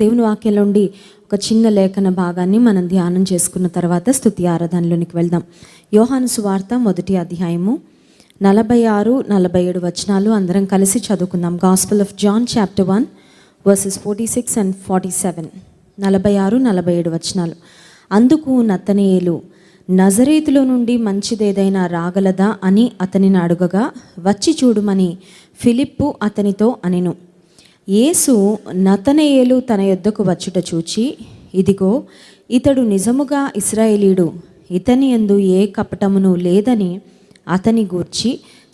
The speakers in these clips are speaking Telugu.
దేవుని వాక్యంలో ఉండి ఒక చిన్న లేఖన భాగాన్ని మనం ధ్యానం చేసుకున్న తర్వాత స్థుతి ఆరాధనలోనికి వెళ్దాం. యోహాను సువార్త మొదటి అధ్యాయము నలభై ఆరు నలభై ఏడు వచనాలు అందరం కలిసి చదువుకుందాం. Gospel of John chapter one verses forty six and forty seven నలభై ఆరు నలభై ఏడు వచనాలు. అందుకు నత్తనేయులు నజరేతులో నుండి మంచిదేదైనా రాగలదా అని అతనిని అడుగగా వచ్చి చూడుమని ఫిలిప్పు అతనితో అనెను. యేసు నతనయేలు తన యొద్దకు వచ్చుట చూచి ఇదిగో ఇతడు నిజముగా ఇస్రాయేలీడు ఇతని యందు ఏ కపటమును లేదని అతని గూర్చి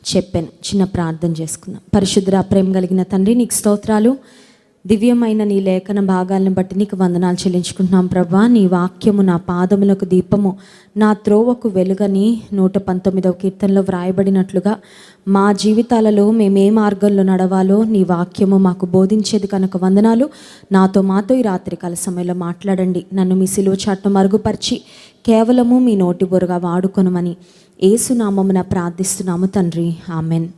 చెప్పాను. చిన్న ప్రార్థన చేసుకున్నాం పరిశుద్ర ప్రేమ కలిగిన తండ్రి నీకు స్తోత్రాలు. దివ్యమైన నీ లేఖన భాగాలను బట్టి నీకు వందనాలు చెల్లించుకుంటున్నాం ప్రభా. నీ వాక్యము నా పాదములకు దీపము నా త్రోవకు వెలుగని నూట పంతొమ్మిదవ కీర్తనలో వ్రాయబడినట్లుగా మా జీవితాలలో మేము ఏ మార్గంలో నడవాలో నీ వాక్యము మాకు బోధించేది కనుక వందనాలు. నాతో మాతో ఈ రాత్రికాల సమయంలో మాట్లాడండి. నన్ను మీ సిలువ చాట్ను మరుగుపరిచి కేవలము మీ నోటి బొరుగా వాడుకొనమని. ఏసునామమున ప్రార్థిస్తున్నాము తండ్రి. ఆమెన్.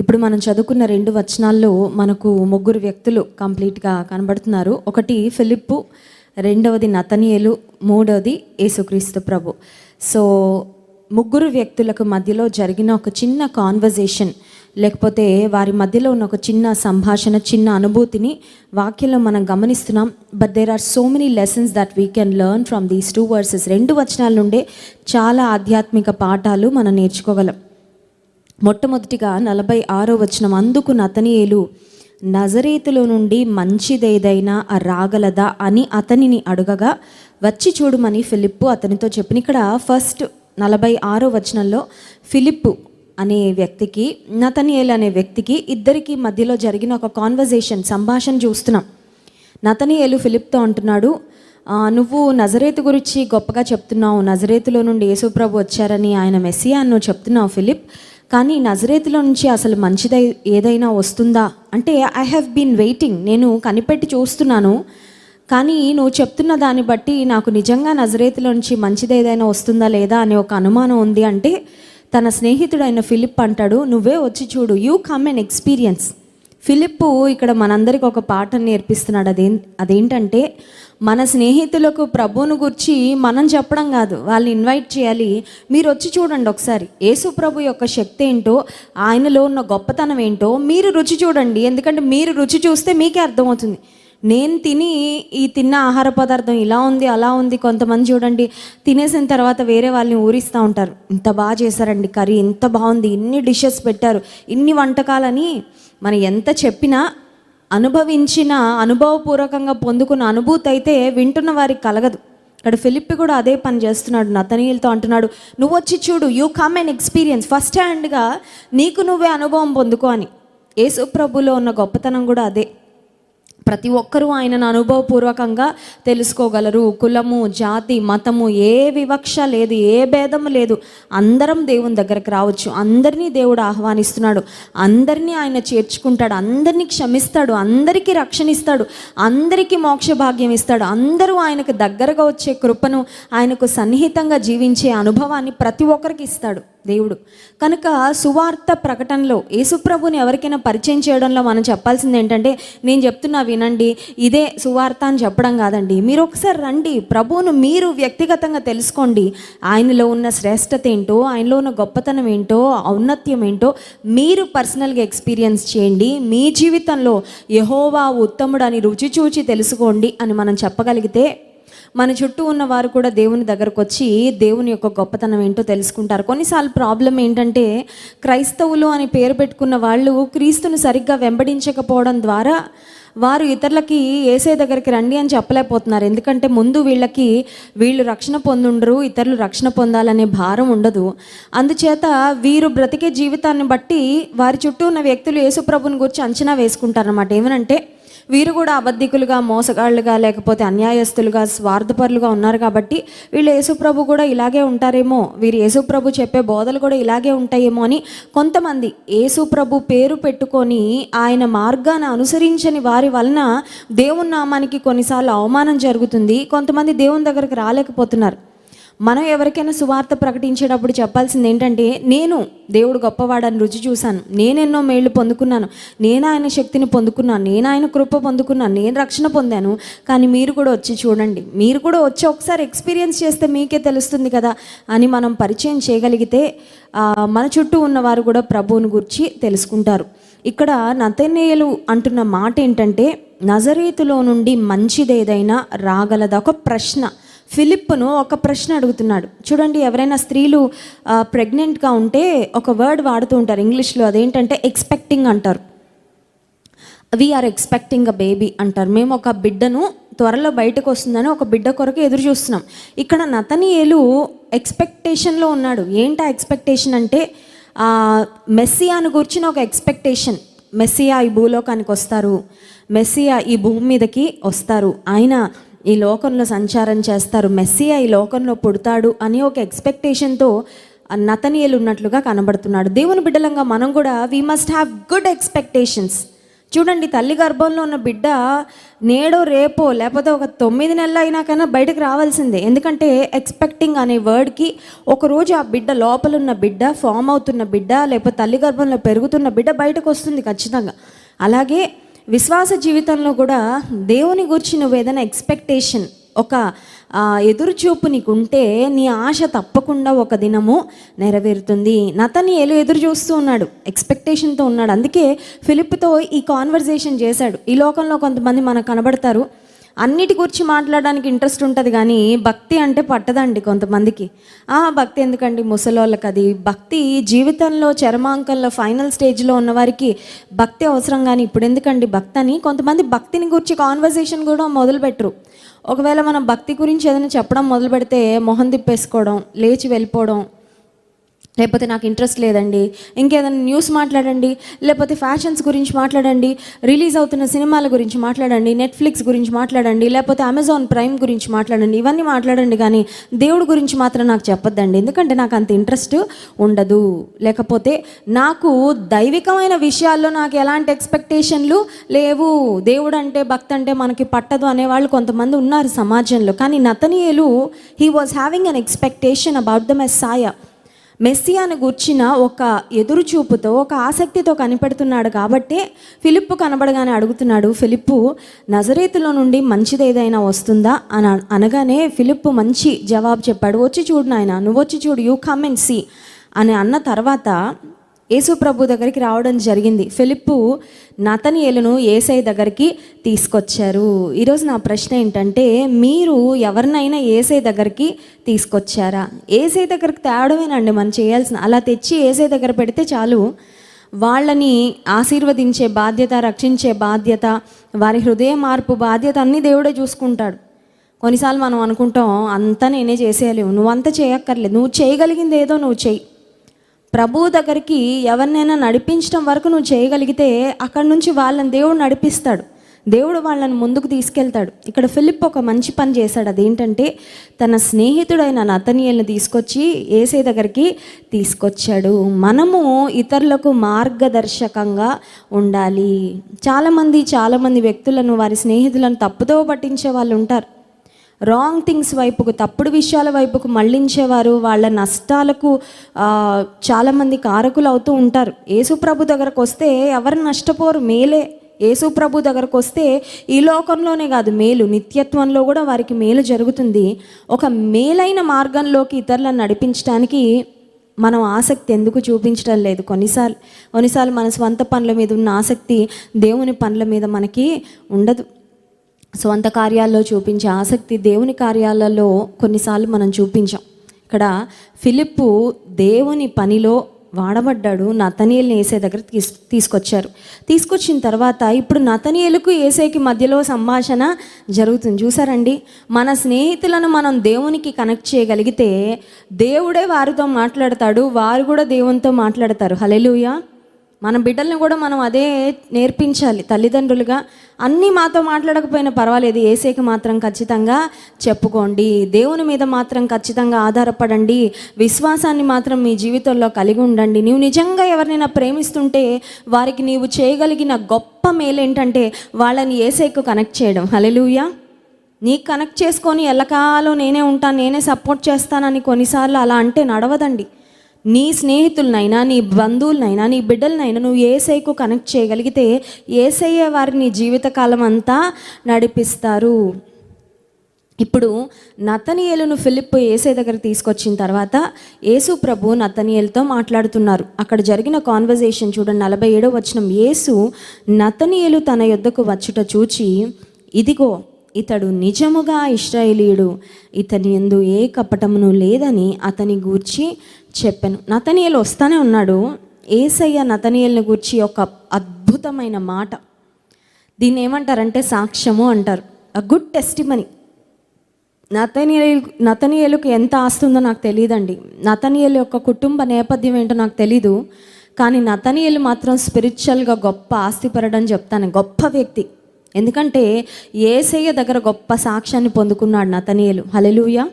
ఇప్పుడు మనం చదువుకున్న రెండు వచనాల్లో మనకు ముగ్గురు వ్యక్తులు కంప్లీట్గా కనబడుతున్నారు. ఒకటి ఫిలిప్పు రెండవది నతనియలు మూడవది యేసుక్రీస్తు ప్రభు. సో ముగ్గురు వ్యక్తులకు మధ్యలో జరిగిన ఒక చిన్న కాన్వర్జేషన్ లేకపోతే వారి మధ్యలో ఉన్న ఒక చిన్న సంభాషణ చిన్న అనుభూతిని వాక్యంలో మనం గమనిస్తున్నాం. But there are so many lessons that we can learn from these two verses రెండు వచనాల నుండే చాలా ఆధ్యాత్మిక పాఠాలు మనం నేర్చుకోగలం. మొట్టమొదటిగా నలభై ఆరో వచనం అందుకు నతనియేలు నజరేతులో నుండి మంచిదేదైనా రాగలదా అని అతనిని అడగగా వచ్చి చూడమని ఫిలిప్పు అతనితో చెప్పిన. ఇక్కడ ఫస్ట్ నలభై ఆరో వచనంలో ఫిలిప్పు అనే వ్యక్తికి నతనియేలు అనే వ్యక్తికి ఇద్దరికి మధ్యలో జరిగిన ఒక కాన్వర్జేషన్ సంభాషణ చూస్తున్నాం. నతనియేలు ఫిలిప్తో అంటున్నాడు నువ్వు నజరేతు గురించి గొప్పగా చెప్తున్నావు నజరేతులో నుండి యేసుప్రభు వచ్చారని ఆయన మెస్సియా అని నువ్వు చెప్తున్నావు ఫిలిప్. కానీ నజరేతులో నుంచి అసలు మంచిదై ఏదైనా వస్తుందా? అంటే ఐ హ్యావ్ బీన్ వెయిటింగ్ నేను కనిపెట్టి చూస్తున్నాను. కానీ నువ్వు చెప్తున్న దాన్ని బట్టి నాకు నిజంగా నజరేతులో నుంచి మంచిది ఏదైనా వస్తుందా లేదా అనే ఒక అనుమానం ఉంది అంటే తన స్నేహితుడైన ఫిలిప్ అంటాడు నువ్వే వచ్చి చూడు you come and experience Philip ఇక్కడ మనందరికి ఒక పాఠం నేర్పిస్తున్నాడు. అదేం అదేంటంటే మన స్నేహితులకు ప్రభువును గురించి మనం చెప్పడం కాదు వాళ్ళని ఇన్వైట్ చేయాలి. మీరు వచ్చి చూడండి ఒకసారి. యేసు ప్రభు యొక్క శక్తి ఏంటో ఆయనలో ఉన్న గొప్పతనం ఏంటో మీరు రుచి చూడండి. ఎందుకంటే మీరు రుచి చూస్తే మీకే అర్థమవుతుంది. నేను తిని ఈ తిన్న ఆహార పదార్థం ఇలా ఉంది అలా ఉంది కొంతమంది చూడండి తినేసిన తర్వాత వేరే వాళ్ళని ఊరిస్తూ ఉంటారు. ఇంత బాగా చేశారండి కర్రీ ఇంత బాగుంది ఇన్ని డిషెస్ పెట్టారు ఇన్ని వంటకాలని మనం ఎంత చెప్పినా అనుభవించిన అనుభవపూర్వకంగా పొందుకున్న అనుభూతి అయితే వింటున్న వారికి కలగదు. ఇక్కడ ఫిలిప్ కూడా అదే పని చేస్తున్నాడు నతనీయులతో అంటున్నాడు నువ్వు వచ్చి చూడు you come and experience first హ్యాండ్గా నీకు నువ్వే అనుభవం పొందుకో అని. యేసు ప్రభులో ఉన్న గొప్పతనం కూడా అదే. ప్రతి ఒక్కరూ ఆయనను అనుభవపూర్వకంగా తెలుసుకోగలరు. కులము జాతి మతము ఏ వివక్ష లేదు ఏ భేదం లేదు. అందరం దేవుని దగ్గరకు రావచ్చు. అందరినీ దేవుడు ఆహ్వానిస్తున్నాడు. అందరినీ ఆయన చేర్చుకుంటాడు. అందరినీ క్షమిస్తాడు. అందరికీ రక్షణ ఇస్తాడు అందరికీ మోక్ష భాగ్యం ఇస్తాడు. అందరూ ఆయనకు దగ్గరగా వచ్చే కృపను ఆయనకు సన్నిహితంగా జీవించే అనుభవాన్ని ప్రతి ఒక్కరికి ఇస్తాడు. దేవుడు. కనుక సువార్త ప్రకటనలో యేసుప్రభుని ఎవరికైనా పరిచయం చేయడంలో మనం చెప్పాల్సింది ఏంటంటే నేను చెప్తున్నా వినండి ఇదే సువార్త అని చెప్పడం కాదండి. మీరు ఒకసారి రండి ప్రభువును మీరు వ్యక్తిగతంగా తెలుసుకోండి. ఆయనలో ఉన్న శ్రేష్టత ఏంటో ఆయనలో ఉన్న గొప్పతనం ఏంటో ఔన్నత్యం ఏంటో మీరు పర్సనల్గా ఎక్స్పీరియన్స్ చేయండి. మీ జీవితంలో యహోవా ఉత్తముడు అని రుచి చూచి తెలుసుకోండి అని మనం చెప్పగలిగితే మన చుట్టూ ఉన్న వారు కూడా దేవుని దగ్గరకు వచ్చి దేవుని యొక్క గొప్పతనం ఏంటో తెలుసుకుంటారు. కొన్నిసార్లు ప్రాబ్లం ఏంటంటే క్రైస్తవులు అని పేరు పెట్టుకున్న వాళ్ళు క్రీస్తును సరిగ్గా వెంబడించకపోవడం ద్వారా వారు ఇతరులకి ఏసే దగ్గరికి రండి అని చెప్పలేకపోతున్నారు. ఎందుకంటే ముందు వీళ్ళకి వీళ్ళు రక్షణ పొందుండరు ఇతరులు రక్షణ పొందాలనే భారం ఉండదు. అందుచేత వీరు బ్రతికే జీవితాన్ని బట్టి వారి చుట్టూ ఉన్న వ్యక్తులు యేసుప్రభుని గురించి అంచనా వేసుకుంటారు అన్నమాట ఏమనంటే వీరు కూడా అబద్ధికులుగా మోసగాళ్ళుగా లేకపోతే అన్యాయస్తులుగా స్వార్థపరులుగా ఉన్నారు కాబట్టి వీళ్ళు యేసుప్రభు కూడా ఇలాగే ఉంటారేమో. వీరు యేసుప్రభు చెప్పే బోధలు కూడా ఇలాగే ఉంటాయేమో అని కొంతమంది యేసుప్రభు పేరు పెట్టుకొని ఆయన మార్గాన్ని అనుసరించని వారి వలన దేవుని నామానికి కొన్నిసార్లు అవమానం జరుగుతుంది. కొంతమంది దేవుని దగ్గరికి రాలేకపోతున్నారు. మనం ఎవరికైనా సువార్త ప్రకటించేటప్పుడు చెప్పాల్సింది ఏంటంటే నేను దేవుడు గొప్పవాడని రుచి చూశాను. నేనెన్నో మేళ్ళు పొందుకున్నాను. నేను ఆయన శక్తిని పొందుకున్నాను నేను ఆయన కృప పొందుకున్నాను నేను రక్షణ పొందాను. కానీ మీరు కూడా వచ్చి చూడండి. మీరు కూడా వచ్చి ఒకసారి ఎక్స్పీరియన్స్ చేస్తే మీకే తెలుస్తుంది కదా అని మనం పరిచయం చేయగలిగితే మన చుట్టూ ఉన్నవారు కూడా ప్రభువుని గురించి తెలుసుకుంటారు. ఇక్కడ నతనేయులు అంటున్న మాట ఏంటంటే నజరీతులో నుండి మంచిదేదైనా రాగలదా? ఒక ప్రశ్న. ఫిలిప్ను ఒక ప్రశ్న అడుగుతున్నాడు. చూడండి ఎవరైనా స్త్రీలు ప్రెగ్నెంట్గా ఉంటే ఒక వర్డ్ వాడుతూ ఉంటారు ఇంగ్లీష్లో అదేంటంటే ఎక్స్పెక్టింగ్ అంటారు. వీఆర్ ఎక్స్పెక్టింగ్ అ బేబీ అంటారు. మేము ఒక బిడ్డను త్వరలో బయటకు వస్తుందని ఒక బిడ్డ కొరకు ఎదురు చూస్తున్నాం. ఇక్కడ నతనియేలు ఎక్స్పెక్టేషన్లో ఉన్నాడు. ఏంటా ఎక్స్పెక్టేషన్ అంటే మెస్సియాను గురించిన ఒక ఎక్స్పెక్టేషన్. మెస్సియా ఈ భూలోకానికి వస్తారు. మెస్సియా ఈ భూమి మీదకి వస్తారు. ఆయన ఈ లోకంలో సంచారం చేస్తారు. మెస్సియా ఈ లోకంలో పుడతాడు అని ఒక ఎక్స్పెక్టేషన్తో నతనీయులు ఉన్నట్లుగా కనబడుతున్నాడు. దేవుని బిడ్డలంగా మనం కూడా we must have good expectations చూడండి తల్లి గర్భంలో ఉన్న బిడ్డ నేడో రేపో లేకపోతే ఒక తొమ్మిది నెలలు అయినాకైనా బయటకు రావాల్సిందే. ఎందుకంటే ఎక్స్పెక్టింగ్ అనే వర్డ్కి ఒకరోజు ఆ బిడ్డ లోపల ఉన్న బిడ్డ ఫామ్ అవుతున్న బిడ్డ లేకపోతే తల్లి గర్భంలో పెరుగుతున్న బిడ్డ బయటకు వస్తుంది ఖచ్చితంగా. అలాగే విశ్వాస జీవితంలో కూడా దేవుని గురించి నువ్వు ఏదైనా ఎక్స్పెక్టేషన్ ఒక ఎదురుచూపు నీకు ఉంటే నీ ఆశ తప్పకుండా ఒక దినము నెరవేరుతుంది. నతని ఏలు ఎదురు చూస్తూ ఉన్నాడు ఎక్స్పెక్టేషన్తో ఉన్నాడు. అందుకే ఫిలిప్తో ఈ కాన్వర్జేషన్ చేశాడు. ఈ లోకంలో కొంతమంది మనకు కనబడతారు అన్నిటి గురించి మాట్లాడడానికి ఇంట్రెస్ట్ ఉంటుంది కానీ భక్తి అంటే పట్టదండి కొంతమందికి. ఆ భక్తి ఎందుకండి? ముసలోళ్ళకి అది. భక్తి జీవితంలో చరమాంకంలో ఫైనల్ స్టేజ్లో ఉన్నవారికి భక్తి అవసరం కానీ ఇప్పుడు ఎందుకండి భక్తి అని కొంతమంది భక్తిని గురించి కాన్వర్జేషన్ కూడా మొదలుపెట్టరు. ఒకవేళ మనం భక్తి గురించి ఏదైనా చెప్పడం మొదలు పెడితే మొహం తిప్పేసుకోవడం లేచి వెళ్ళిపోవడం లేకపోతే నాకు ఇంట్రెస్ట్ లేదండి. ఇంకేదైనా న్యూస్ మాట్లాడండి లేకపోతే ఫ్యాషన్స్ గురించి మాట్లాడండి రిలీజ్ అవుతున్న సినిమాల గురించి మాట్లాడండి నెట్ఫ్లిక్స్ గురించి మాట్లాడండి లేకపోతే అమెజాన్ ప్రైమ్ గురించి మాట్లాడండి ఇవన్నీ మాట్లాడండి కానీ దేవుడి గురించి మాత్రం నాకు చెప్పొద్దండి. ఎందుకంటే నాకు అంత ఇంట్రెస్ట్ ఉండదు. లేకపోతే నాకు దైవికమైన విషయాల్లో నాకు ఎలాంటి ఎక్స్పెక్టేషన్లు లేవు. దేవుడు అంటే భక్తి అంటే మనకి పట్టదు అనేవాళ్ళు కొంతమంది ఉన్నారు సమాజంలో. కానీ నతనీయులు he was having an expectation about the messiah మెస్సియాను గూర్చిన ఒక ఎదురుచూపుతో ఒక ఆసక్తితో కనిపెడుతున్నాడు కాబట్టే ఫిలిప్పు కనబడగానే అడుగుతున్నాడు ఫిలిప్పు నజరేతులో నుండి మంచిది ఏదైనా వస్తుందా? అని అనగానే ఫిలిప్పు మంచి జవాబు చెప్పాడు వచ్చి చూడు నాయన నువ్వు వచ్చి చూడు యూ కమ్ అండ్ సీ అని అన్న తర్వాత యేసు ప్రభు దగ్గరికి రావడం జరిగింది. ఫిలిప్పు నతనియేలును ఏసై దగ్గరికి తీసుకొచ్చారు. ఈరోజు నా ప్రశ్న ఏంటంటే మీరు ఎవరినైనా ఏసై దగ్గరికి తీసుకొచ్చారా? ఏసై దగ్గరికి తేవడమేనండి మనం చేయాల్సిన అలా తెచ్చి ఏసై దగ్గర పెడితే చాలు. వాళ్ళని ఆశీర్వదించే బాధ్యత రక్షించే బాధ్యత వారి హృదయ మార్పు బాధ్యత అన్నీ దేవుడే చూసుకుంటాడు. కొన్నిసార్లు మనం అనుకుంటాం అంతా నేనే చేసేయలేవు నువ్వంతా చేయక్కర్లేదు నువ్వు చేయగలిగింది ఏదో నువ్వు చెయ్యి. ప్రభువు దగ్గరికి ఎవరినైనా నడిపించడం వరకు నువ్వు చేయగలిగితే అక్కడి నుంచి వాళ్ళని దేవుడు నడిపిస్తాడు. దేవుడు వాళ్ళని ముందుకు తీసుకెళ్తాడు. ఇక్కడ ఫిలిప్ ఒక మంచి పని చేశాడు. అదేంటంటే తన స్నేహితుడైన నతనీయుల్ని తీసుకొచ్చి ఏసే దగ్గరికి తీసుకొచ్చాడు. మనము ఇతరులకు మార్గదర్శకంగా ఉండాలి. చాలామంది చాలామంది వ్యక్తులను వారి స్నేహితులను తప్పుదో పట్టించే వాళ్ళు ఉంటారు. రాంగ్ థింగ్స్ వైపుకు తప్పుడు విషయాల వైపుకు మళ్ళించేవారు వాళ్ళ నష్టాలకు చాలామంది కారకులు అవుతూ ఉంటారు. యేసుప్రభు దగ్గరకు వస్తే ఎవరు నష్టపోరు? మేలే. యేసుప్రభు దగ్గరకు వస్తే ఈ లోకంలోనే కాదు మేలు. నిత్యత్వంలో కూడా వారికి మేలు జరుగుతుంది. ఒక మేలైన మార్గంలోకి ఇతరులను నడిపించడానికి మనం ఆసక్తి ఎందుకు చూపించడం లేదు. కొన్నిసార్లు కొన్నిసార్లు మన స్వంత పనుల మీద ఉన్న ఆసక్తి దేవుని పనుల మీద మనకి ఉండదు. సొంత కార్యాల్లో చూపించే ఆసక్తి దేవుని కార్యాలలో కొన్నిసార్లు మనం చూపించాం. ఇక్కడ ఫిలిప్పు దేవుని పనిలో వాడబడ్డాడు నతనీయుల్ని ఏసే దగ్గర తీసు తీసుకొచ్చారు. తీసుకొచ్చిన తర్వాత ఇప్పుడు నతనీయులకు ఏసేకి మధ్యలో సంభాషణ జరుగుతుంది. చూసారండి? మన స్నేహితులను మనం దేవునికి కనెక్ట్ చేయగలిగితే దేవుడే వారితో మాట్లాడతాడు వారు కూడా దేవునితో మాట్లాడతారు. హలెలుయా మన బిడ్డల్ని కూడా మనం అదే నేర్పించాలి తల్లిదండ్రులుగా. అన్నీ మాతో మాట్లాడకపోయినా పర్వాలేదు. ఏసేకి మాత్రం ఖచ్చితంగా చెప్పుకోండి. దేవుని మీద మాత్రం ఖచ్చితంగా ఆధారపడండి. విశ్వాసాన్ని మాత్రం మీ జీవితంలో కలిగి ఉండండి. నీవు నిజంగా ఎవరినైనా ప్రేమిస్తుంటే వారికి నీవు చేయగలిగిన గొప్ప మేలేంటంటే వాళ్ళని ఏసేకు కనెక్ట్ చేయడం. హలెలుయా నీకు కనెక్ట్ చేసుకొని ఎల్లకాలం నేనే ఉంటాను నేనే సపోర్ట్ చేస్తానని కొన్నిసార్లు అలా అంటే నడవదండి. నీ స్నేహితులనైనా నీ బంధువులనైనా నీ బిడ్డలనైనా నువ్వు ఏసైకు కనెక్ట్ చేయగలిగితే ఏసయ్య వారిని జీవితకాలం అంతా నడిపిస్తారు. ఇప్పుడు నతనియేలును ఫిలిప్ ఏసై దగ్గర తీసుకొచ్చిన తర్వాత యేసు ప్రభు నతనియేలుతో మాట్లాడుతున్నారు. అక్కడ జరిగిన కాన్వర్జేషన్ చూడండి నలభై ఏడో వచనం. యేసు నతనియేలు తన యొద్దకు వచ్చుట చూచి ఇదిగో ఇతడు నిజముగా ఇస్రాయేలీయుడు ఇతని ఎందు ఏ కపటమును లేదని అతని గూర్చి చెప్పాను. నతనియేలు వస్తానే ఉన్నాడు. ఏసయ్య నతనీయుల్ని గూర్చి ఒక అద్భుతమైన మాట. దీన్ని ఏమంటారంటే సాక్ష్యము అంటారు. అ గుడ్ టెస్టిమనీ నతనీయులు నతనీయులకు ఎంత ఆస్తుందో నాకు తెలియదండి నతనీయుల యొక్క కుటుంబ నేపథ్యం ఏంటో నాకు తెలీదు. కానీ నతనీయులు మాత్రం స్పిరిచువల్గా గొప్ప ఆస్తిపరడని చెప్తాను. గొప్ప వ్యక్తి. ఎందుకంటే ఏసయ్య దగ్గర గొప్ప సాక్ష్యాన్ని పొందుకున్నాడు నతనీయులు. హలెలుయ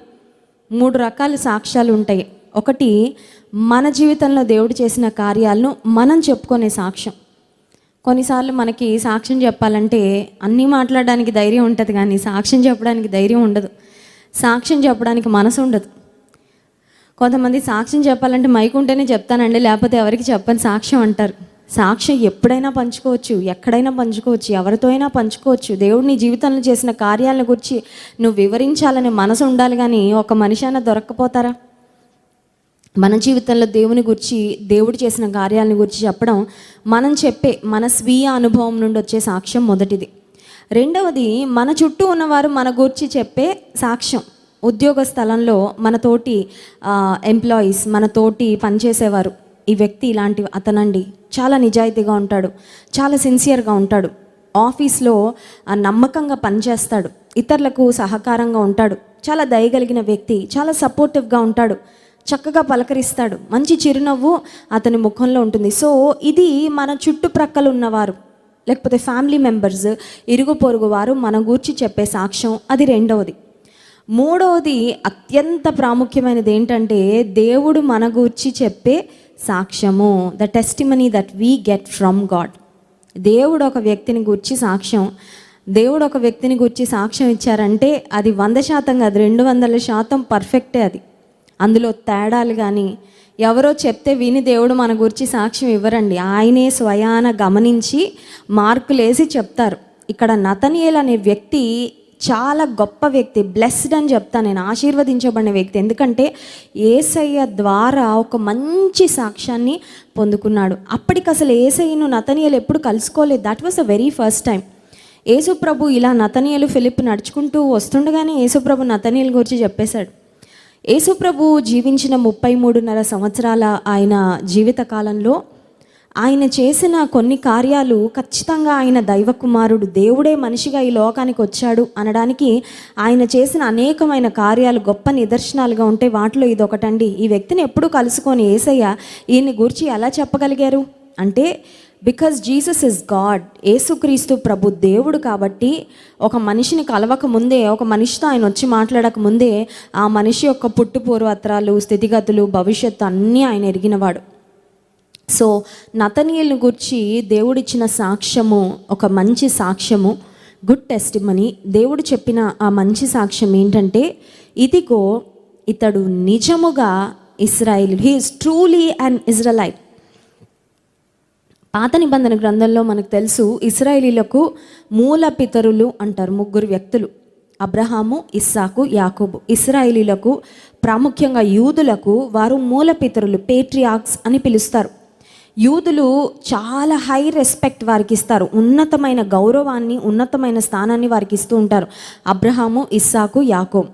మూడు రకాల సాక్ష్యాలు ఉంటాయి. ఒకటి మన జీవితంలో దేవుడు చేసిన కార్యాలను మనం చెప్పుకునే సాక్ష్యం. కొన్నిసార్లు మనకి సాక్ష్యం చెప్పాలంటే అన్నీ మాట్లాడడానికి ధైర్యం ఉంటుంది కానీ సాక్ష్యం చెప్పడానికి ధైర్యం ఉండదు. సాక్ష్యం చెప్పడానికి మనసు ఉండదు. కొంతమంది సాక్ష్యం చెప్పాలంటే మైక్ ఉంటేనే చెప్తానండి లేకపోతే ఎవరికి చెప్పని సాక్ష్యం అంటారు. సాక్ష్యం ఎప్పుడైనా పంచుకోవచ్చు ఎక్కడైనా పంచుకోవచ్చు ఎవరితో అయినా పంచుకోవచ్చు. దేవుడు నీ జీవితంలో చేసిన కార్యాలను గురించి నువ్వు వివరించాలనే మనసు ఉండాలి కానీ ఒక మనిషి అయినా దొరక్కపోతారా? మన జీవితంలో దేవుని గురించి దేవుడు చేసిన కార్యాలను గురించి చెప్పడం మనం చెప్పే మన స్వీయ అనుభవం నుండి వచ్చే సాక్ష్యం మొదటిది. రెండవది మన చుట్టూ ఉన్నవారు మన గురించి చెప్పే సాక్ష్యం. ఉద్యోగ స్థలంలో మన తోటి ఎంప్లాయీస్ మన తోటి పనిచేసేవారు. ఈ వ్యక్తి ఇలాంటి అతనండి. చాలా నిజాయితీగా ఉంటాడు. చాలా సిన్సియర్గా ఉంటాడు. ఆఫీస్లో ఆ, నమ్మకంగా పనిచేస్తాడు. ఇతరులకు సహకారంగా ఉంటాడు. చాలా దయగలిగిన వ్యక్తి. చాలా సపోర్టివ్గా ఉంటాడు. చక్కగా పలకరిస్తాడు. మంచి చిరునవ్వు అతని ముఖంలో ఉంటుంది. సో ఇది మన చుట్టుప్రక్కల ఉన్నవారు లేకపోతే ఫ్యామిలీ మెంబర్స్ ఇరుగు పొరుగు వారు మన గూర్చి చెప్పే సాక్ష్యం అది రెండవది. మూడవది అత్యంత ప్రాముఖ్యమైనది ఏంటంటే దేవుడు మన గూర్చి చెప్పే సాక్ష్యము the testimony that we get from God దేవుడు ఒక వ్యక్తిని గురించి సాక్ష్యం దేవుడు ఒక వ్యక్తిని గురించి సాక్ష్యం ఇచ్చారంటే అది వంద శాతం కాదు రెండు వందల శాతం పర్ఫెక్టే అది. అందులో తేడాలు కానీ ఎవరో చెప్తే విని దేవుడు మన గురించి సాక్ష్యం ఇవ్వరండి. ఆయనే స్వయాన గమనించి మార్కులేసి చెప్తారు. ఇక్కడ నతనియల్ అనే వ్యక్తి చాలా గొప్ప వ్యక్తి బ్లెస్డ్ అని చెప్తాను నేను ఆశీర్వదించబడిన వ్యక్తి. ఎందుకంటే ఏసయ్య ద్వారా ఒక మంచి సాక్ష్యాన్ని పొందుకున్నాడు. అప్పటికి అసలు ఏసయ్యను నతనీయులు ఎప్పుడు కలుసుకోలేదు. That was a very first time యేసుప్రభు ఇలా నతనీయులు ఫిలిప్ నడుచుకుంటూ వస్తుండగానే యేసుప్రభు నతనీయుల గురించి చెప్పేశాడు. యేసుప్రభు జీవించిన ముప్పై మూడున్నర సంవత్సరాల ఆయన జీవిత కాలంలో ఆయన చేసిన కొన్ని కార్యాలు ఖచ్చితంగా ఆయన దైవకుమారుడు దేవుడే మనిషిగా ఈ లోకానికి వచ్చాడు అనడానికి ఆయన చేసిన అనేకమైన కార్యాలు గొప్ప నిదర్శనాలుగా ఉంటే వాటిలో ఇది ఒకటండి ఈ వ్యక్తిని ఎప్పుడూ కలుసుకొని ఏసయ్య ఈయన్ని గురించి ఎలా చెప్పగలిగారు? అంటే బికాజ్ జీసస్ ఇస్ గాడ్ యేసుక్రీస్తు ప్రభు దేవుడు కాబట్టి ఒక మనిషిని కలవక ముందే ఒక మనిషితో ఆయన వచ్చి మాట్లాడక ముందే ఆ మనిషి యొక్క పుట్టు పూర్వత్రాలు స్థితిగతులు భవిష్యత్తు అన్నీ ఆయన ఎరిగినవాడు. సో నతనీయులను గురించి దేవుడిచ్చిన సాక్ష్యము ఒక మంచి సాక్ష్యము గుడ్ టెస్ట్ మనీ దేవుడు చెప్పిన ఆ మంచి సాక్ష్యం ఏంటంటే ఇదిగో ఇతడు నిజముగా Israel he is truly and Israelite పాత నిబంధన గ్రంథంలో మనకు తెలుసు ఇస్రాయిలీలకు మూల పితరులు అంటారు ముగ్గురు వ్యక్తులు అబ్రహాము ఇస్సాకు యాకోబు. ఇస్రాయిలీలకు ప్రాముఖ్యంగా యూదులకు వారు మూల పితరులు పేట్రియాక్స్ అని పిలుస్తారు. యూదులు చాలా హై రెస్పెక్ట్ వారికి ఇస్తారు. ఉన్నతమైన గౌరవాన్ని ఉన్నతమైన స్థానాన్ని వారికి ఇస్తూ ఉంటారు. అబ్రహాము ఇస్సాకు యాకోబ్.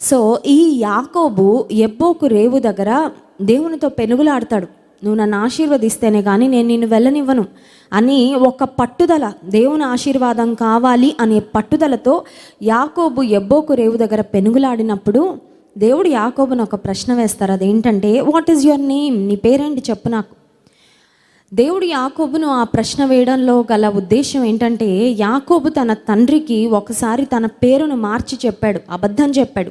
సో ఈ యాకోబు ఎబ్బోకు రేవు దగ్గర దేవునితో పెనుగులాడతాడు. నువ్వు నన్ను ఆశీర్వదిస్తేనే కానీ నేను నిన్ను వెళ్ళనివ్వను అని ఒక పట్టుదల దేవుని ఆశీర్వాదం కావాలి అనే పట్టుదలతో యాకోబు ఎబ్బోకు రేవు దగ్గర పెనుగులాడినప్పుడు దేవుడు యాకోబుని ఒక ప్రశ్న వేస్తారు. అదేంటంటే వాట్ ఈజ్ యువర్ నేమ్ నీ పేరేంటి? చెప్పు నాకు. దేవుడు యాకోబును ఆ ప్రశ్న వేయడంలో గల ఉద్దేశం ఏంటంటే యాకోబు తన తండ్రికి ఒకసారి తన పేరును మార్చి చెప్పాడు అబద్ధం చెప్పాడు.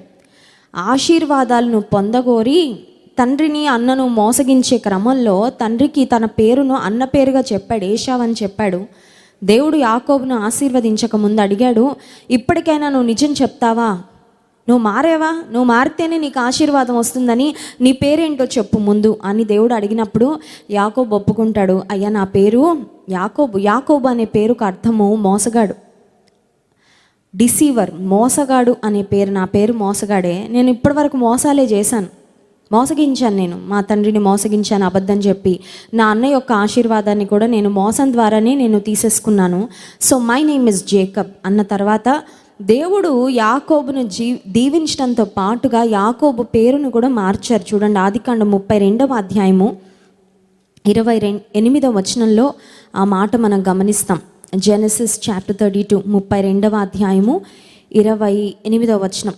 ఆశీర్వాదాలను పొందగోరి తండ్రిని అన్నను మోసగించే క్రమంలో తండ్రికి తన పేరును అన్న పేరుగా చెప్పాడు ఏషావని అని చెప్పాడు. దేవుడు యాకోబును ఆశీర్వదించక ముందు అడిగాడు ఇప్పటికైనా నువ్వు నిజం చెప్తావా? నువ్వు మారేవా? నువ్వు మారితేనే నీకు ఆశీర్వాదం వస్తుందని నీ పేరేంటో చెప్పు ముందు అని దేవుడు అడిగినప్పుడు యాకోబు ఒప్పుకుంటాడు. అయ్యా నా పేరు యాకోబు. యాకోబు అనే పేరుకు అర్థము మోసగాడు. డిసీవర్ మోసగాడు అనే పేరు. నా పేరు మోసగాడే. నేను ఇప్పటివరకు మోసాలే చేశాను. మోసగించాను నేను. మా తండ్రిని మోసగించాను అబద్ధం చెప్పి. నా అన్న యొక్క ఆశీర్వాదాన్ని కూడా నేను మోసం ద్వారానే నేను తీసేసుకున్నాను. So my name is Jacob అన్న తర్వాత దేవుడు యాకోబును జీ దీవించడంతో పాటుగా యాకోబు పేరును కూడా మార్చారు. చూడండి ఆదికాండం ముప్పై రెండవ అధ్యాయము ఇరవై రెండు ఎనిమిదవ వచనంలో ఆ మాట మనం గమనిస్తాం. జెనసిస్ చాప్టర్ థర్టీ టూ ముప్పై రెండవ అధ్యాయము ఇరవై ఎనిమిదవ వచనం.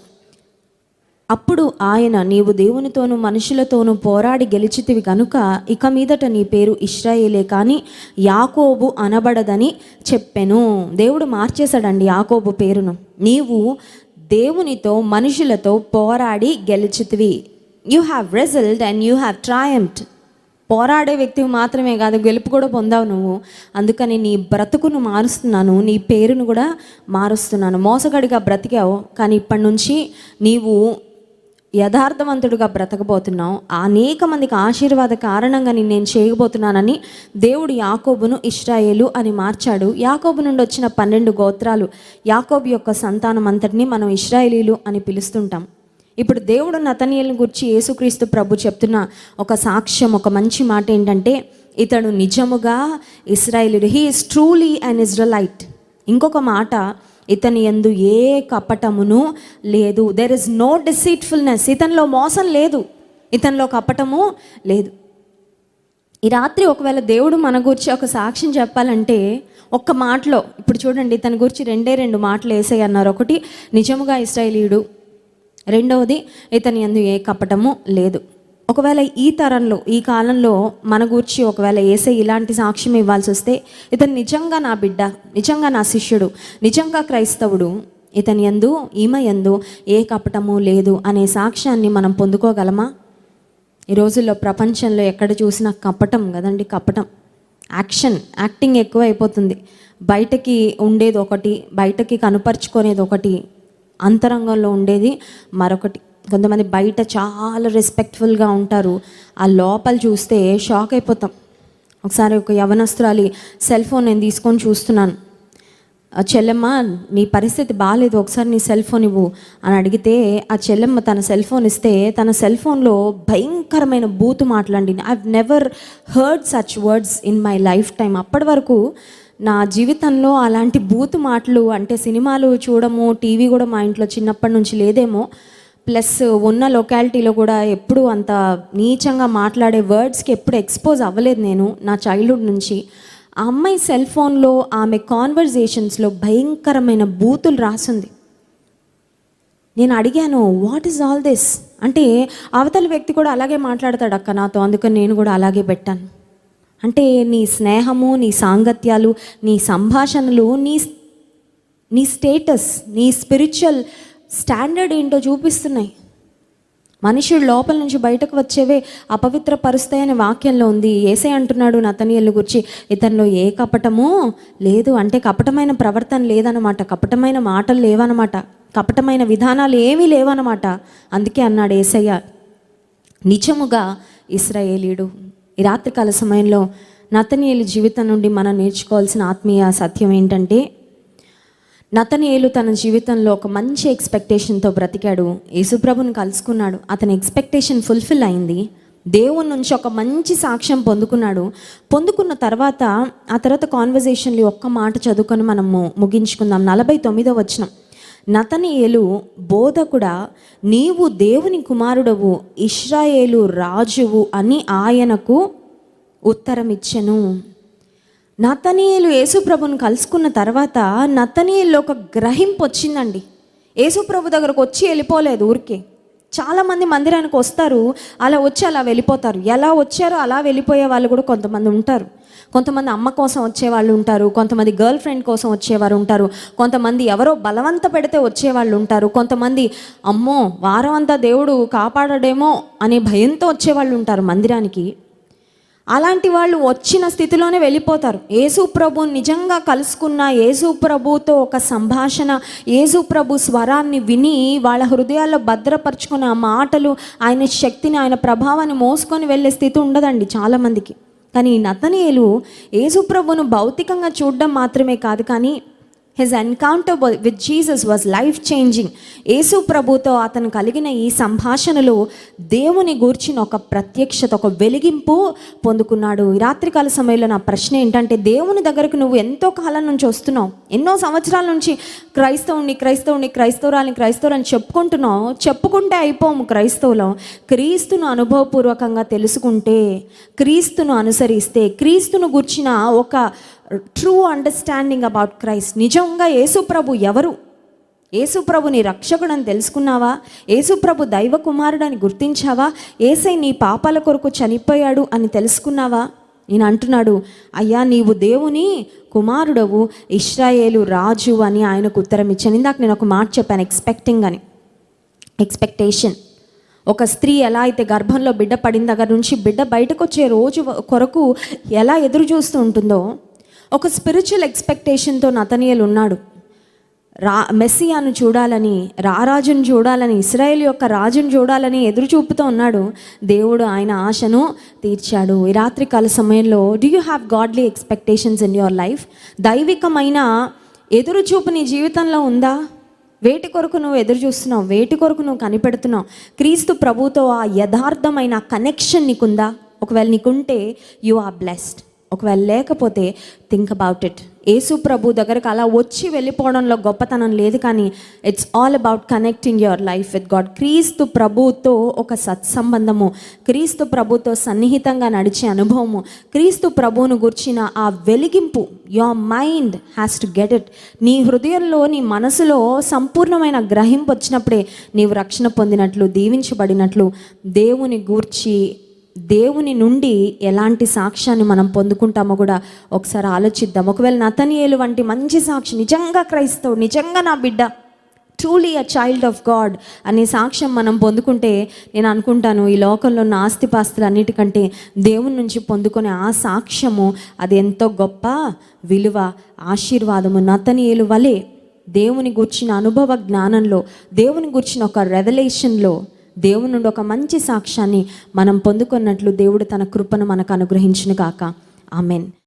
అప్పుడు ఆయన నీవు దేవునితోనూ మనుషులతోనూ పోరాడి గెలిచితివి కనుక ఇక మీదట నీ పేరు ఇష్రాయేలే కానీ యాకోబు అనబడదని చెప్పెను. దేవుడు మార్చేశాడండి యాకోబు పేరును. నీవు దేవునితో మనుషులతో పోరాడి గెలిచితివి. You have result and you have triumphed పోరాడే వ్యక్తివి మాత్రమే కాదు గెలుపు కూడా పొందావు నువ్వు. అందుకని నీ బ్రతుకును మారుస్తున్నాను నీ పేరును కూడా మారుస్తున్నాను. మోసగడిగా బ్రతికావు కానీ ఇప్పటి నుంచి నీవు యథార్థవంతుడుగా బ్రతకబోతున్నావు. అనేక మందికి ఆశీర్వాద కారణంగా నేను నేను చేయబోతున్నానని దేవుడు యాకోబును ఇష్రాయేలు అని మార్చాడు. యాకోబు నుండి వచ్చిన పన్నెండు గోత్రాలు యాకోబు యొక్క సంతానం అంతటిని మనం ఇస్రాయేలీలు అని పిలుస్తుంటాం. ఇప్పుడు దేవుడు నతనీయులను గురించి యేసుక్రీస్తు ప్రభు చెప్తున్న ఒక సాక్ష్యం ఒక మంచి మాట ఏంటంటే ఇతడు నిజముగా ఇస్రాయేలుడు he is truly and Israelite ఇంకొక మాట ఇతని ఎందు ఏ కపటమును లేదు. దెర్ ఇస్ నో డిసీట్ఫుల్నెస్ ఇతనిలో మోసం లేదు. ఇతనిలో కపటము లేదు. ఈ రాత్రి ఒకవేళ దేవుడు మన గురించి ఒక సాక్ష్యం చెప్పాలంటే ఒక్క మాటలో ఇప్పుడు చూడండి తన గురించి రెండే రెండు మాటలు వేసాయి అన్నారు. ఒకటి నిజముగా ఇస్రాయేలీయుడు రెండవది ఇతని ఎందు ఏ కపటము లేదు. ఒకవేళ ఈ తరంలో ఈ కాలంలో మన గూర్చి ఒకవేళ ఏసే ఇలాంటి సాక్ష్యం ఇవ్వాల్సి వస్తే ఇతను నిజంగా నా బిడ్డ నిజంగా నా శిష్యుడు నిజంగా క్రైస్తవుడు ఇతని ఎందు ఈమె ఎందు ఏ కపటము లేదు అనే సాక్ష్యాన్ని మనం పొందుకోగలమా? ఈ రోజుల్లో ప్రపంచంలో ఎక్కడ చూసినా కపటం కదండి కపటం. యాక్షన్ యాక్టింగ్ ఎక్కువ అయిపోతుంది బయటకి ఉండేది ఒకటి బయటకి కనుపరుచుకునేది ఒకటి అంతరంగంలో ఉండేది మరొకటి. కొంతమంది బయట చాలా రెస్పెక్ట్ఫుల్గా ఉంటారు. ఆ లోపల చూస్తే షాక్ అయిపోతాం. ఒకసారి ఒక యవనస్తురాలి సెల్ ఫోన్ నేను తీసుకొని చూస్తున్నాను. ఆ చెల్లెమ్మ నీ పరిస్థితి బాగాలేదు ఒకసారి నీ సెల్ ఫోన్ ఇవ్వు. అని అడిగితే ఆ చెల్లెమ్మ తన సెల్ ఫోన్ ఇస్తే తన సెల్ ఫోన్లో భయంకరమైన బూతు మాట్లాడి I never heard such words in my lifetime అప్పటి వరకు నా జీవితంలో అలాంటి బూతు మాటలు అంటే సినిమాలు చూడము టీవీ కూడా మా ఇంట్లో చిన్నప్పటి నుంచి లేదేమో. ప్లస్ ఉన్న లొకాలిటీలో కూడా ఎప్పుడు అంత నీచంగా మాట్లాడే వర్డ్స్కి ఎప్పుడు ఎక్స్పోజ్ అవ్వలేదు నేను నా చైల్డ్హుడ్ నుంచి. ఆ అమ్మాయి సెల్ ఫోన్లో ఆమె కాన్వర్జేషన్స్లో భయంకరమైన బూతులు రాసింది. నేను అడిగాను వాట్ ఈజ్ ఆల్ దిస్ అంటే అవతల వ్యక్తి కూడా అలాగే మాట్లాడతాడు అక్క నాతో అందుకని నేను కూడా అలాగే పెట్టాను. అంటే నీ స్నేహము నీ సాంగత్యాలు నీ సంభాషణలు నీ నీ స్టేటస్ నీ స్పిరిచువల్ స్టాండర్డ్ ఏంటో చూపిస్తున్నాయి. మనుషుడు లోపల నుంచి బయటకు వచ్చేవే అపవిత్ర పరుస్తాయనే వాక్యంలో ఉంది. ఏసే అంటున్నాడు నతనీయులు గురించి ఇతనిలో ఏ కపటమో లేదు. అంటే కపటమైన ప్రవర్తన లేదనమాట కపటమైన మాటలు లేవనమాట కపటమైన విధానాలు ఏమీ లేవనమాట అందుకే అన్నాడు ఏసయ్య నిజముగా ఇస్రాయేలీడు ఈ రాత్రికాల సమయంలో నతనీయుల జీవితం నుండి మనం నేర్చుకోవాల్సిన ఆత్మీయ సత్యం ఏంటంటే నతనేలు తన జీవితంలో ఒక మంచి ఎక్స్పెక్టేషన్తో బ్రతికాడు. యేసుప్రభుని కలుసుకున్నాడు. అతని ఎక్స్పెక్టేషన్ ఫుల్ఫిల్ అయింది. దేవుని నుంచి ఒక మంచి సాక్ష్యం పొందుకున్నాడు. పొందుకున్న తర్వాత ఆ తర్వాత కాన్వర్జేషన్లు ఒక్క మాట చదువుకొని మనము ముగించుకుందాం. నలభై తొమ్మిదో వచనం. నతనియేలు బోధకుడా నీవు దేవుని కుమారుడవు ఇష్రాయేలు రాజువు అని ఆయనకు ఉత్తరమిచ్చెను. నతనీయులు యేసుప్రభుని కలుసుకున్న తర్వాత నతనీయుల్లో ఒక గ్రహింపు వచ్చిందండి. యేసుప్రభు దగ్గరకు వచ్చి వెళ్ళిపోలేదు ఊరికే. చాలామంది మందిరానికి వస్తారు అలా వచ్చి అలా వెళ్ళిపోతారు. ఎలా వచ్చారో అలా వెళ్ళిపోయే వాళ్ళు కూడా కొంతమంది ఉంటారు. కొంతమంది అమ్మ కోసం వచ్చేవాళ్ళు ఉంటారు కొంతమంది గర్ల్ ఫ్రెండ్ కోసం వచ్చేవారు ఉంటారు కొంతమంది ఎవరో బలవంత పెడితే వచ్చేవాళ్ళు ఉంటారు కొంతమంది అమ్మో వారం అంతా దేవుడు కాపాడడేమో అనే భయంతో వచ్చేవాళ్ళు ఉంటారు మందిరానికి. అలాంటి వాళ్ళు వచ్చిన స్థితిలోనే వెళ్ళిపోతారు. యేసు ప్రభు నిజంగా కలుసుకున్న యేసు ప్రభుతో ఒక సంభాషణ యేసు ప్రభు స్వరాన్ని విని వాళ్ళ హృదయాల్లో భద్రపరుచుకున్న ఆ మాటలు ఆయన శక్తిని ఆయన ప్రభావాన్ని మోసుకొని వెళ్ళే స్థితి ఉండదండి చాలామందికి. కానీ ఈ నతనీయులు యేసుప్రభును భౌతికంగా చూడడం మాత్రమే కాదు కానీ his encounter with Jesus was life changing యేసు ప్రభుతో అతను కలిగిన ఈ సంభాషణలో దేవుని గూర్చిన ఒక ప్రత్యక్షత ఒక వెలిగింపు పొందుకున్నాడు. రాత్రికాల సమయంలో నా ప్రశ్న ఏంటంటే దేవుని దగ్గరకు నువ్వు ఎంతో కాలం నుంచి వస్తున్నావు? ఎన్నో సంవత్సరాల నుంచి క్రైస్తవుని క్రైస్తవుని క్రైస్తవురాలని క్రైస్తవులని చెప్పుకుంటున్నావు? చెప్పుకుంటే అయిపోము క్రైస్తవులం. క్రీస్తును అనుభవపూర్వకంగా తెలుసుకుంటే క్రీస్తును అనుసరిస్తే క్రీస్తును గుర్చిన ఒక ట్రూ అండర్స్టాండింగ్ అబౌట్ క్రైస్ట్ నిజంగా యేసుప్రభు ఎవరు? యేసుప్రభుని రక్షకుడని తెలుసుకున్నావా? యేసుప్రభు దైవ కుమారుడని గుర్తించావా? ఏసై నీ పాపాల కొరకు చనిపోయాడు అని తెలుసుకున్నావా? నేను అంటున్నాడు అయ్యా నీవు దేవుని కుమారుడవు ఇష్రాయేలు రాజు అని ఆయనకు ఉత్తరం ఇచ్చాను. ఇందాక నేను ఒక మాట చెప్పాను ఎక్స్పెక్టింగ్ అని. ఎక్స్పెక్టేషన్ ఒక స్త్రీ ఎలా అయితే గర్భంలో బిడ్డ పడిన దగ్గర నుంచి బిడ్డ బయటకు వచ్చే రోజు కొరకు ఎలా ఎదురు చూస్తూ ఉంటుందో ఒక స్పిరిచువల్ ఎక్స్పెక్టేషన్తో నతనీయులు ఉన్నాడు. రా మెస్సియాను చూడాలని రారాజును చూడాలని ఇస్రాయేల్ యొక్క రాజును చూడాలని ఎదురు చూపుతూ ఉన్నాడు. దేవుడు ఆయన ఆశను తీర్చాడు. ఈ రాత్రికాల సమయంలో do you have godly expectations in your life దైవికమైన ఎదురు చూపు నీ జీవితంలో ఉందా? వేటి కొరకు నువ్వు ఎదురు చూస్తున్నావు? వేటి కొరకు నువ్వు కనిపెడుతున్నావు? క్రీస్తు ప్రభుతో ఆ యథార్థమైన కనెక్షన్ నీకుందా? ఒకవేళ నీకుంటే యు ఆర్ బ్లెస్డ్ ఒకవేళ లేకపోతే థింక్ అబౌట్ ఇట్ యేసు ప్రభు దగ్గరకు అలా వచ్చి వెళ్ళిపోవడంలో గొప్పతనం లేదు కానీ it's all about connecting your life with God క్రీస్తు ప్రభుతో ఒక సత్సంబంధము క్రీస్తు ప్రభుతో సన్నిహితంగా నడిచే అనుభవము క్రీస్తు ప్రభువును గుర్చిన ఆ వెలిగింపు your mind has to get it నీ హృదయంలో నీ మనసులో సంపూర్ణమైన గ్రహింపు వచ్చినప్పుడే నీవు రక్షణ పొందినట్లు దీవించబడినట్లు దేవుని గూర్చి దేవుని నుండి ఎలాంటి సాక్ష్యాన్ని మనం పొందుకుంటామో కూడా ఒకసారి ఆలోచిద్దాం. ఒకవేళ నతనియేలు వంటి మంచి సాక్షి నిజంగా క్రైస్తవు నిజంగా నా బిడ్డ truly a child of God అనే సాక్ష్యం మనం పొందుకుంటే నేను అనుకుంటాను ఈ లోకంలో ఉన్న ఆస్తిపాస్తులు అన్నిటికంటే దేవుని నుంచి పొందుకునే ఆ సాక్ష్యము అది ఎంతో గొప్ప విలువ ఆశీర్వాదము. నతనియేలు వలె దేవుని గుర్చిన అనుభవ జ్ఞానంలో దేవుని గుర్చిన ఒక రెవల్యూషన్లో దేవుని నుండి ఒక మంచి సాక్ష్యాన్ని మనం పొందుకున్నట్లు దేవుడు తన కృపను మనకు అనుగ్రహించిన కాక ఆమెన్.